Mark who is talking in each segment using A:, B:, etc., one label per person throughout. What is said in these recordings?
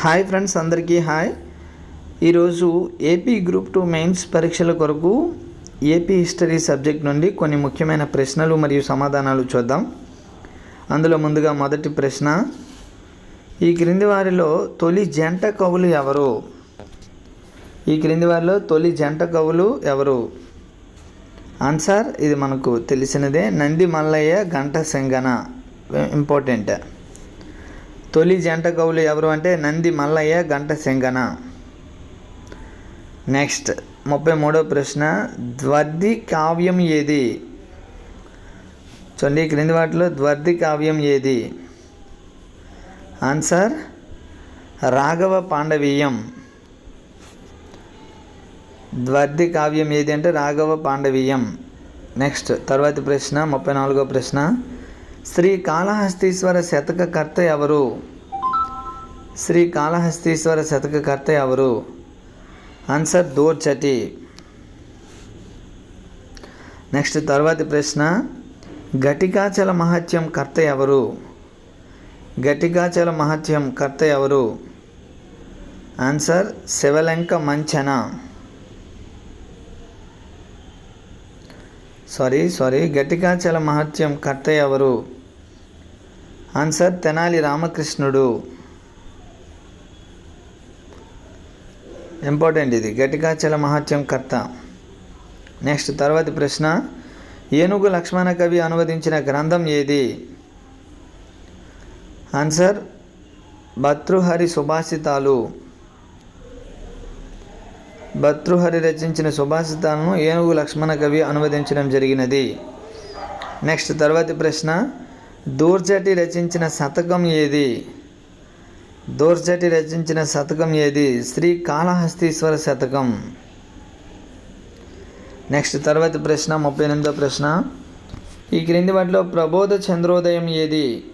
A: Hi friends అందరికీ hi. ఈరోజు AP group two mains పరీక్షల కొరకు ఏపీ హిస్టరీ సబ్జెక్ట్ నుండి కొన్ని ముఖ్యమైన ప్రశ్నలు మరియు సమాధానాలు చూద్దాం. అందులో ముందుగా మొదటి ప్రశ్న ఈ క్రింది వారిలో తొలి జంట కవులు ఎవరు? ఈ క్రింది వారిలో తొలి జంట కవులు ఎవరు? ఆన్సర్ ఇది మనకు తెలిసినదే. నంది మల్లయ్య గంట సింగన ఇంపార్టెంట్. తొలి జంట కవులు ఎవరు అంటే నంది మల్లయ్య గంట శంకన నెక్స్ట్ ముప్పై మూడో ప్రశ్న ద్వర్ది కావ్యం ఏది? చూడండి క్రింది వాటిలో ద్వర్ది కావ్యం ఏది? ఆన్సర్ రాఘవ పాండవీయం. ద్వర్ది కావ్యం ఏది అంటే రాఘవ పాండవీయం. నెక్స్ట్ తర్వాతి ప్రశ్న ముప్పై నాలుగో ప్రశ్న శ్రీ కాళహస్తీశ్వర శతకకర్త ఎవరు? శ్రీ కాళహస్తీశ్వర శతకకర్త ఎవరు? ఆన్సర్ దోర్చటి నెక్స్ట్ తర్వాతి ప్రశ్న ఘటికాచల మహత్యం కర్త ఎవరు? ఘటికాచల మహత్యం కర్త ఎవరు? Answer Sivalanka Manchana. Sorry sorry Ghatikachala Mahatyam కర్త ఎవరు? ఆన్సర్ తెనాలి రామకృష్ణుడు. ఇంపార్టెంట్ ఇది. ఘటికాచల మహత్యం కర్త. నెక్స్ట్ తర్వాతి ప్రశ్న. ఏనుగు లక్ష్మణ కవి అనువదించిన గ్రంథం ఏది? ఆన్సర్ భర్తృహరి సుభాషితాలు భర్తృహరి రచించిన సుభాషితాలను ఏనుగు లక్ష్మణ కవి అనువదించడం జరిగినది. నెక్స్ట్ తర్వాతి ప్రశ్న. దూర్జటి రచించిన శతకం ఏది? దోర్జటి రచించిన శతకం ఏది? శ్రీ కాళహస్తీశ్వర శతకం. నెక్స్ట్ తర్వాత ప్రశ్న ముప్పై ఎనిమిదో ప్రశ్న. ఈ క్రింది వాటిలో ప్రబోధ చంద్రోదయం ఏది?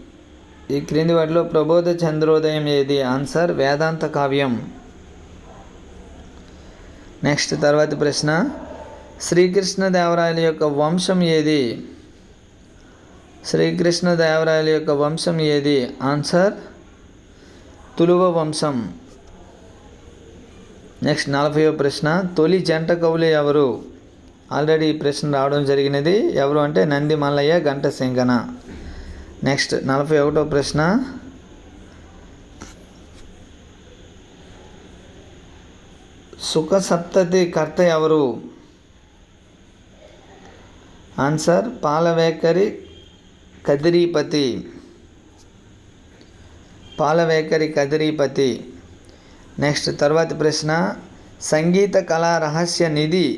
A: ఈ క్రింది వాటిలో ప్రబోధ చంద్రోదయం ఏది? ఆన్సర్ వేదాంత కావ్యం. నెక్స్ట్ తర్వాత ప్రశ్న. శ్రీకృష్ణదేవరాయల యొక్క వంశం ఏది? శ్రీకృష్ణదేవరాయల యొక్క వంశం ఏది? ఆన్సర్ తులువ వంశం. నెక్స్ట్ నలభైవ ప్రశ్న. తొలి జంట కవులు ఎవరు? ఆల్రెడీ ఈ ప్రశ్న రావడం జరిగినది. ఎవరు అంటే నంది మల్లయ్య గంట సింగన. నెక్స్ట్ నలభై ఒకటో ప్రశ్న. సుఖ సప్తతి కర్త ఎవరు? ఆన్సర్ పాలవేకరి కదిరీపతి. పాలవేకరి కదిరీపతి. నెక్స్ట్ తర్వాతి ప్రశ్న సంగీత కళా రహస్య నిధి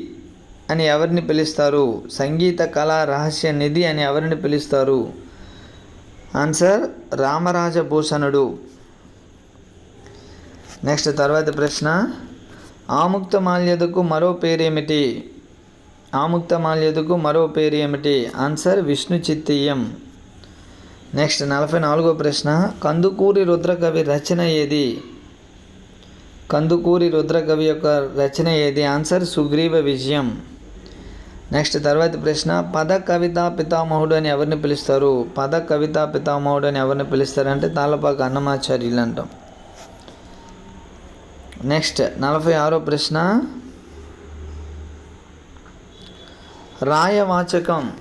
A: అని ఎవరిని పిలుస్తారు? సంగీత కళా రహస్య నిధి అని ఎవరిని పిలుస్తారు? ఆన్సర్ రామరాజభూషణుడు. నెక్స్ట్ తర్వాతి ప్రశ్న ఆముక్త మాల్యదకు మరో పేరేమిటి? ఆముక్త మాల్యదకు మరో పేరు ఏమిటి ఆన్సర్ విష్ణు చిత్తీయం నెక్స్ట్ నలభై నాలుగో ప్రశ్న కందుకూరి రుద్రకవి రచన ఏది? కందుకూరి రుద్రకవి యొక్క రచన ఏది? ఆన్సర్ సుగ్రీవ విజయం. నెక్స్ట్ తర్వాత ప్రశ్న పద కవితా పితామహుడు అని ఎవరిని పిలుస్తారు? పద కవితా పితామహుడు అని ఎవరిని పిలుస్తారు అంటే తాళ్ళపాక అన్నమాచార్యులు అంటాం నెక్స్ట్ నలభై ఆరో ప్రశ్న రాయవాచకం.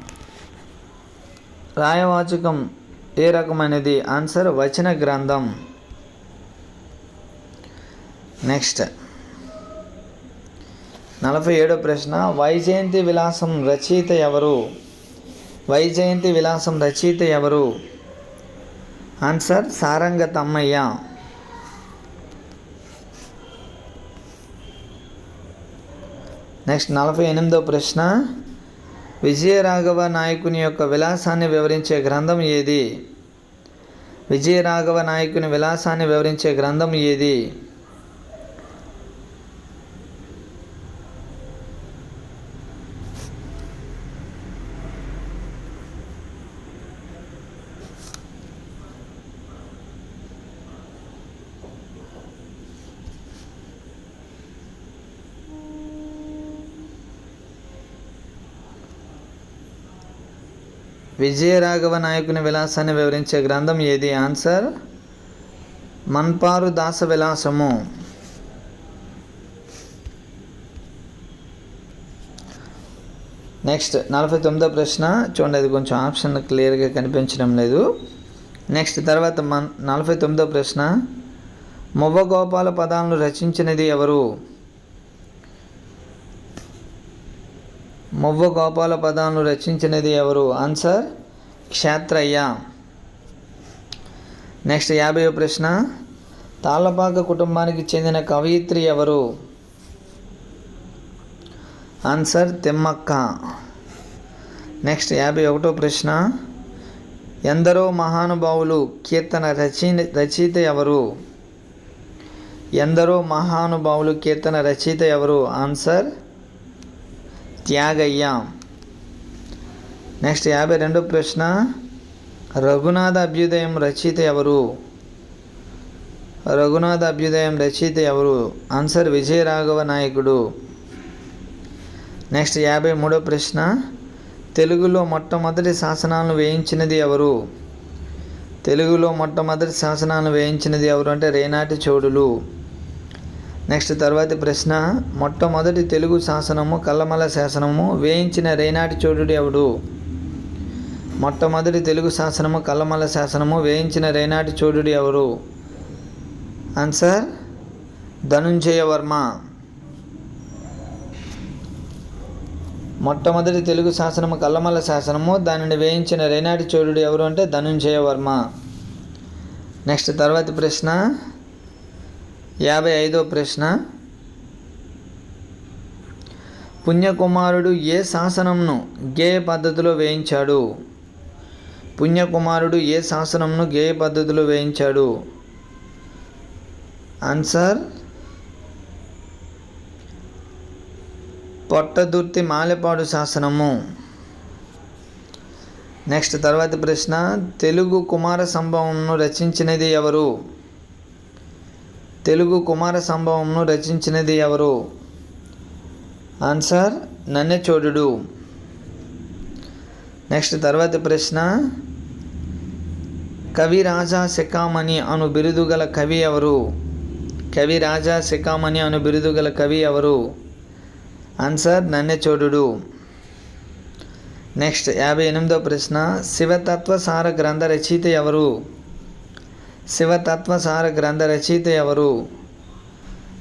A: రాయవాచకం ఏ రకమైనది? ఆన్సర్ వచన గ్రంథం. నెక్స్ట్ నలభై ఏడో ప్రశ్న వైజయంతి విలాసం రచయిత ఎవరు? వైజయంతి విలాసం రచయిత ఎవరు? ఆన్సర్ సారంగ తమ్మయ్య నెక్స్ట్ నలభై ఎనిమిదో ప్రశ్న విజయరాఘవ నాయకుని యొక్క విలాసాన్ని వివరించే గ్రంథం ఏది? విజయరాఘవ నాయకుని విలాసాన్ని వివరించే గ్రంథం ఏది? విజయరాఘవ నాయకుని విలాసాన్ని వివరించే గ్రంథం ఏది? ఆన్సర్ మన్పారు దాస విలాసము. నెక్స్ట్ నలభై తొమ్మిదో ప్రశ్న. చూడండి అది కొంచెం ఆప్షన్ క్లియర్గా కనిపించడం లేదు. నెక్స్ట్ తర్వాత మన్ నలభై తొమ్మిదో ప్రశ్న. మువ్వగోపాల పదాలను రచించినది ఎవరు? మువ్వ గోపాల పదాలను రచించినది ఎవరు? ఆన్సర్ క్షేత్రయ్య. నెక్స్ట్ యాభై ప్రశ్న. తాళ్ళపాక కుటుంబానికి చెందిన కవయిత్రి ఎవరు? ఆన్సర్ తిమ్మక్క. నెక్స్ట్ యాభై ఒకటో ప్రశ్న. ఎందరో మహానుభావులు కీర్తన రచయి రచయిత ఎవరు? ఎందరో మహానుభావులు కీర్తన రచయిత ఎవరు? ఆన్సర్ త్యాగయ్య. నెక్స్ట్ యాభై రెండో ప్రశ్న రఘునాథ అభ్యుదయం రచయిత ఎవరు? రఘునాథ అభ్యుదయం రచయిత ఎవరు? ఆన్సర్ విజయరాఘవ నాయకుడు. నెక్స్ట్ యాభై మూడో ప్రశ్న తెలుగులో మొట్టమొదటి శాసనాలను వేయించినది ఎవరు? తెలుగులో మొట్టమొదటి శాసనాలను వేయించినది ఎవరు అంటే రేనాటి చోడులు. నెక్స్ట్ తర్వాతి ప్రశ్న మొట్టమొదటి తెలుగు శాసనము కల్లమల శాసనము వేయించిన రేనాటి చోడుడు ఎవడు? మొట్టమొదటి తెలుగు శాసనము కల్లమల శాసనము వేయించిన రేనాటి చోడుడు ఎవరు? ఆన్సర్ ధనుంజయ వర్మ. మొట్టమొదటి తెలుగు శాసనము కల్లమల్ల శాసనము దానిని వేయించిన రేనాటి చోళుడు ఎవరు అంటే ధనుంజయ వర్మ. నెక్స్ట్ తర్వాతి ప్రశ్న యాభై ఐదో ప్రశ్న. పుణ్యకుమారుడు ఏ శాసనంను గేయ పద్ధతిలో వేయించాడు? పుణ్యకుమారుడు ఏ శాసనంను గేయ పద్ధతిలో వేయించాడు? ఆన్సర్ పొట్టదుర్తి మాలెపాడు శాసనము. నెక్స్ట్ తర్వాతి ప్రశ్న తెలుగు కుమార సంభవంను రచించినది ఎవరు? తెలుగు కుమార సంభవంను రచించినది ఎవరు? ఆన్సర్ నన్నెచోడుడు నెక్స్ట్ తర్వాతి ప్రశ్న కవి రాజా శిఖామణి అను బిరుదు గల కవి ఎవరు? కవి రాజా శిఖామణి అను బిరుదు గల కవి ఎవరు? ఆన్సర్ నన్నెచోడుడు నెక్స్ట్ యాభై ఎనిమిదో ప్రశ్న శివతత్వ సార గ్రంథ రచయిత ఎవరు? శివతత్వసార గ్రంథ రచయిత ఎవరు?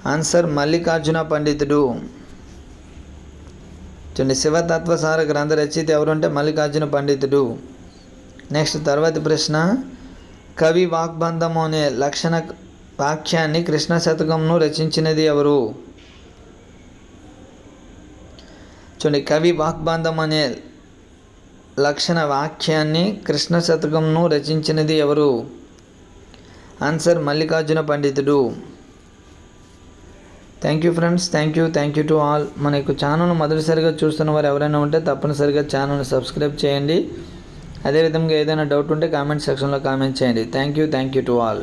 A: ఆన్సర్ మల్లికార్జున పండితుడు. చూడండి శివతత్వసార గ్రంథ రచయిత ఎవరు అంటే మల్లికార్జున పండితుడు. నెక్స్ట్ తర్వాతి ప్రశ్న కవి వాగ్బంధము అనే లక్షణ వాక్యాన్ని కృష్ణ శతకంను రచించినది ఎవరు? చూడండి కవి వాగ్బంధం అనే లక్షణ వాక్యాన్ని కృష్ణ శతకంను రచించినది ఎవరు? ఆన్సర్ మల్లికార్జున పండితుడు thank you friends thank you thank you to all మన యొక్క ఛానల్ మొదటిసారిగా చూస్తున్న వారు ఎవరైనా ఉంటే తప్పనిసరిగా ఛానల్ని సబ్స్క్రైబ్ చేయండి. అదేవిధంగా ఏదైనా డౌట్ ఉంటే కామెంట్ సెక్షన్లో కామెంట్ చేయండి. Thank you thank you to all